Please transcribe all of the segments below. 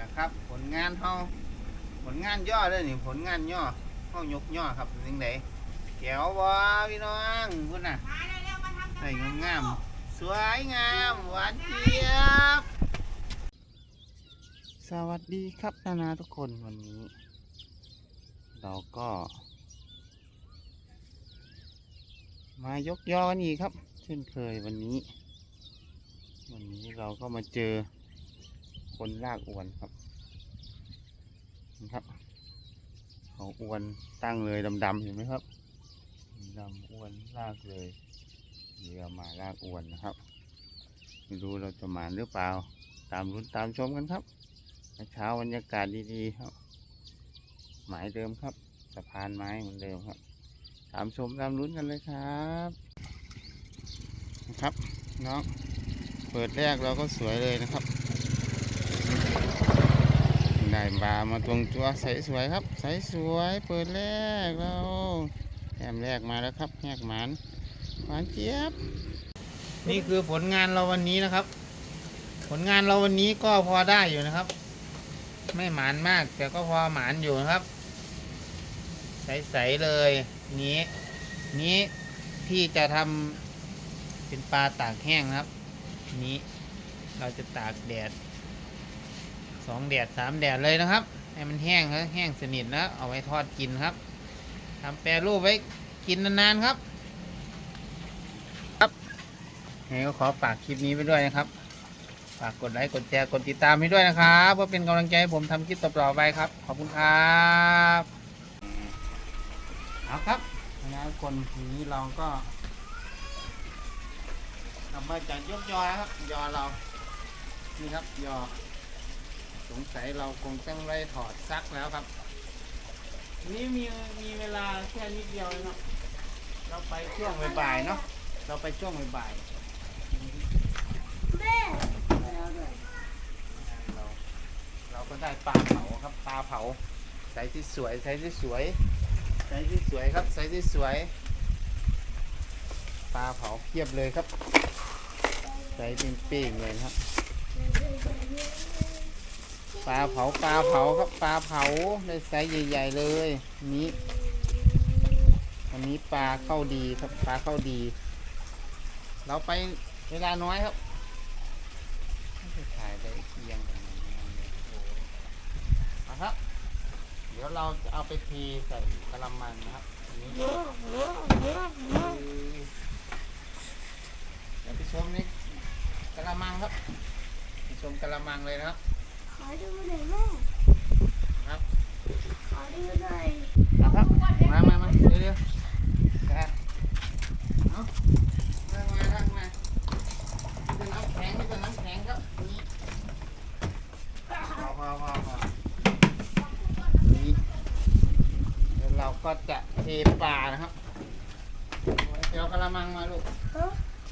นะครับ ผลงานเฮาผลงานย่อเลยนี่ผลงานย่อเฮายกย่อครับเป็นจังไดแก้วบ่พี่น้องพุ่นน่ะใส่งามๆสวยงามหวานเจี๊ยบสวัสดีครับนานาทุกคนวันนี้ เราก็ มายกยอกันอีกครับ เช่นเคยวันนี้ วันนี้เราก็มาเจอ คนลากอวนครับนะครับเขาอวนตั้งเลยดำๆเห็นไหมครับดำอวนลากเลยเรือมาลากอวนนะครับไม่รู้เราจะมาหรือเปล่า ตามรุ้นตามชมกันครับเช้าบรรยากาศดีๆครับ หมายเดิมครับสะพานไม้เหมือนเดิมครับ ตามชมตามลุ้นกันเลยครับนะครับน้องเปิดแรกเราก็สวยเลยนะครับ ได้บามาตรงจัวใสสวยครับ ใสสวยเปิดแรกเราแอมแรกมาแล้วครับแหกหมานหวานเจี๊ยบ นี่คือผลงานเราวันนี้นะครับ ผลงานเราวันนี้ก็พอได้อยู่นะครับ ไม่หมานมาก แต่ก็พอหมานอยู่นะครับ ใสๆเลยนี้นี้พี่จะทำเป็นปลาตากแห้งครับ นี้เราจะตากแดด สองแดดสามแดดเลยนะครับ ให้มันแห้งครับแห้งสนิทแล้วเอาไว้ทอดกินครับทำแปรรูปไว้กินนานๆครับ ครับยังไงก็ขอฝากคลิปนี้ไปด้วยนะครับ ฝากกดไลค์กดแชร์กดติดตามให้ด้วยนะครับเพื่อเป็นกำลังใจให้ผมทำคลิปต่อๆไปครับ ขอบคุณครับเอาครับนะคนทีนี้เราก็กลับมาจากยกยอครับ ยอเรา นี่ครับ ยอ สงสัยเราคงต้องไล่ถอดซักแล้วครับ นี่มีมีเวลาแค่นิดเดียวเองเนาะเราไปช่วงบ่ายๆเนาะเราไปช่วงบ่ายๆแม่เราเราก็ได้ปลาเผาครับปลาเผาใส่ที่สวยใส่ที่สวยใส่ที่สวยครับใส่ที่สวยปลาเผาเพียบเลยครับใส่เป็นปีกเลยนะครับ ปลาเผาปลาเผาครับปลาเผาได้ไซส์ใหญ่ ๆ เลยนี้อันนี้ปลาเข้าดีครับปลาเข้าดี เราไปเวลาน้อยครับถ่ายได้เอียงนาดนั้นเลยโอ้โหเอาครับ เดี๋ยวเราจะเอาไปเทใส่กระมังนะครับอันนี้คือเดี๋ยวไปชมในกระมังครับไปชมกระมังเลยนะครับ ขอดูหน่อยแม่ครับ ขอดูหน่อยเอาครับ มามามาเร็วๆครับเอานั่งมานั่งมานี่เป็นน้ำแข็งนี่เป็นน้ำแข็งครับนี่พอพอพอพอนี่เดี๋ยวเราก็จะเทปลานะครับเอากระมังมาลูก ฮะ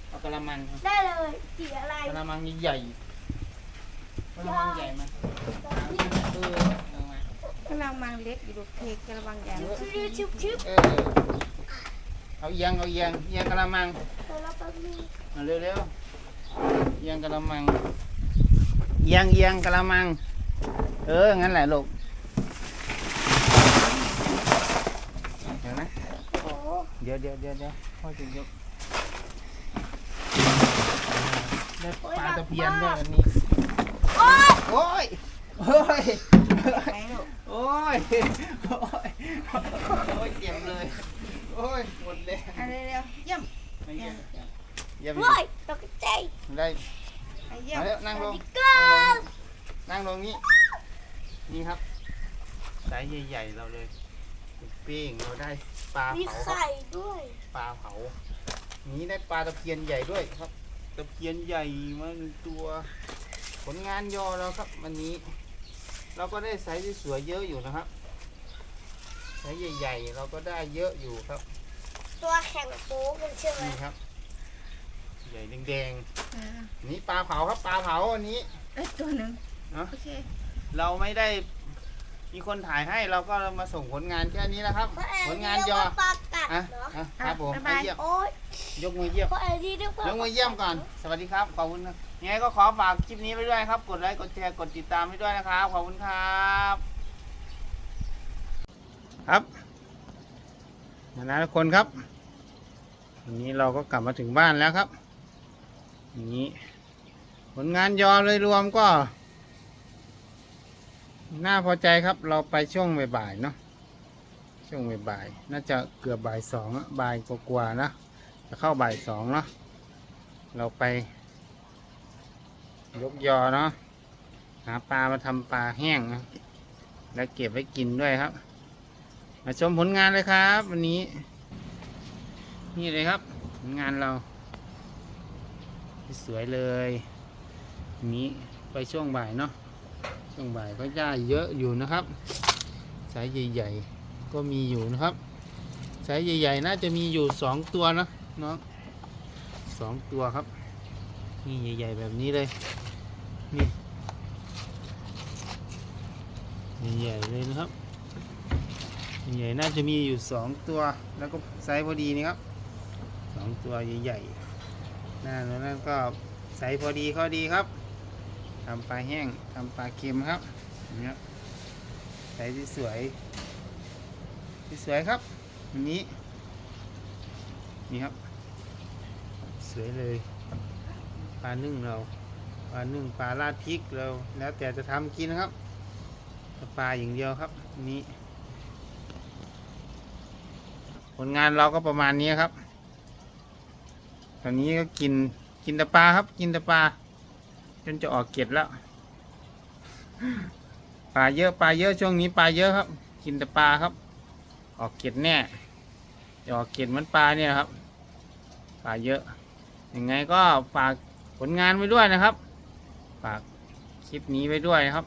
เอากระมังครับได้เลยสีอะไรกระมังนี่ใหญ่ ระมังใหญ่มาเออเอามากำลังมังเล็กอยู่ดูเพกกระวังใหญ่ชิบชิบชิบเออเอาเอียงเอาเอียงเอียงกระมังแต่เราแป๊บนึงมาเร็วๆเอียงกระมังเอียงเอียงกระมัง เอองั้นแหละลูกเดี๋ยวนะโอ้เดี๋ยวเดี๋ยวเดี๋ยวเดี๋ยวพ่อจะยกได้ปลาตะเพียนด้วยอันนี้ โอ้ยโอ้ยโอ้ยไหนลูกโอ้ย โอ้ย โอ้ยเจ็บเลย โอ้ยหมดเลยเร็วเร็วๆเยี่ยมไม่เยี่ยมเยี่ยมโอ้ยตกใจได้ไปเยี่ยม มาแล้วนั่งลงนั่งลงนี่ นี่ครับไซส์ใหญ่ๆเราเลยปิ้งเราได้ปลาเผาครับไข่ด้วยปลาเผา นี้ได้ปลาตะเพียนใหญ่ด้วยครับ ตะเพียนใหญ่มาหนึ่งตัว ผลงานยอเราครับวันนี้ เราก็ได้ไซส์ที่สวยเยอะอยู่นะครับไซส์ใหญ่ ๆ เราก็ได้เยอะอยู่ครับ ตัวแข็งโป๊กันใช่ไหมนี่ครับ ใหญ่แดงอ่าๆนี่ปลาเผาครับปลาเผาอันนี้ เอ้ยตัวหนึ่งเนาะโอเคเราไม่ได้มีคนถ่ายให้เราก็มาส่งผลงานแค่นี้นะครับเพราะแอนผลนี่งานเรียยกอว่าปลากัด อะเหรออะครับผมไปเยี่ยมโอ้ยยกมือเยี่ยมเพราะแอนนี่เรียกว่า ยกมือเยี่ยมก่อน สวัสดีครับ ขอบคุณนะยังไงก็ขอฝากคลิปนี้ไว้ด้วยครับ กดไลค์ กดแชร์ กดติดตามให้ด้วยนะครับ ขอบคุณครับ ครับมานะทุกคนครับ วันนี้เราก็กลับมาถึงบ้านแล้วครับอย่างนี้ ผลงานยอเลยรวมก็ น่าพอใจครับ เราไปช่วงบ่ายๆเนาะ ช่วงบ่ายๆน่าจะเกือบบ่ายสองบ่ายกว่าๆนะ จะเข้าบ่ายสองเนาะเราไปยกยอเนาะหาปลามาทำปลาแห้งนะแล้วเก็บไว้กินด้วยครับ มาชมผลงานเลยครับ วันนี้ นี่เลยครับ ผลงานเรา สวยเลยนี้ไปช่วงบ่ายเนาะช่วงบ่ายก็หญ้าเยอะอยู่นะครับ สายใหญ่ๆ ก็มีอยู่นะครับสายใหญ่ ๆ น่าจะมีอยู่สองตัวนะเนาะสองตัวครับ นี่ใหญ่ ๆ แบบนี้เลยนี่ใหญ่เลยนะครับใหญ่ๆน่าจะมีอยู่สองตัวแล้วก็ไซส์พอดีนี่ครับสองตัวใหญ่ๆนั่นแล้วนั่นก็ไซส์พอดีข้อดีครับทำปลาแห้งทำปลาเค็มครับอย่างเงี้ยไซส์ที่สวย สวยครับอันนี้ นี่ครับ สวยเลย ปลานึ่งเรา ปลานึ่งปลาราดพริกเรา แล้วแต่จะทำกินนะครับ ปลาอย่างเดียวครับนนี้ ผลงานเราก็ประมาณนี้ครับตอนนี้ก็กิน กินแต่ปลาครับ กินแต่ปลา จนจะออกเกล็ดแล้ว ปลาเยอะ ปลาเยอะ ช่วงนี้ปลาเยอะครับ กินแต่ปลาครับ ออกเกล็ดแน่จะออกเกล็ดมือนปลาเนี่ยครับปลาเยอะยังไงก็ฝากผลงานไว้ด้วยนะครับ ฝากคลิปนี้ไว้ด้วยนะครับ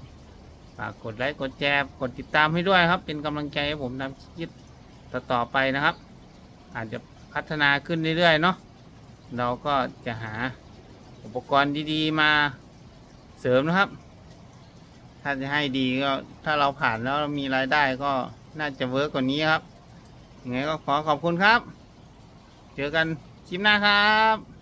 ฝากกดไลค์กดแชร์กดติดตามให้ด้วยครับ เป็นกำลังใจให้ผมทำคลิปต่อๆไปนะครับ อาจจะพัฒนาขึ้นเรื่อยๆเนาะเราก็จะหาอุปกรณ์ดีๆมาเสริมนะครับ ถ้าจะให้ดีก็ถ้าเราผ่านแล้วมีรายได้ก็ น่าจะเวิร์กกว่านี้ครับยังไงก็ขอขอบคุณครับ เจอกันคลิปหน้าครับ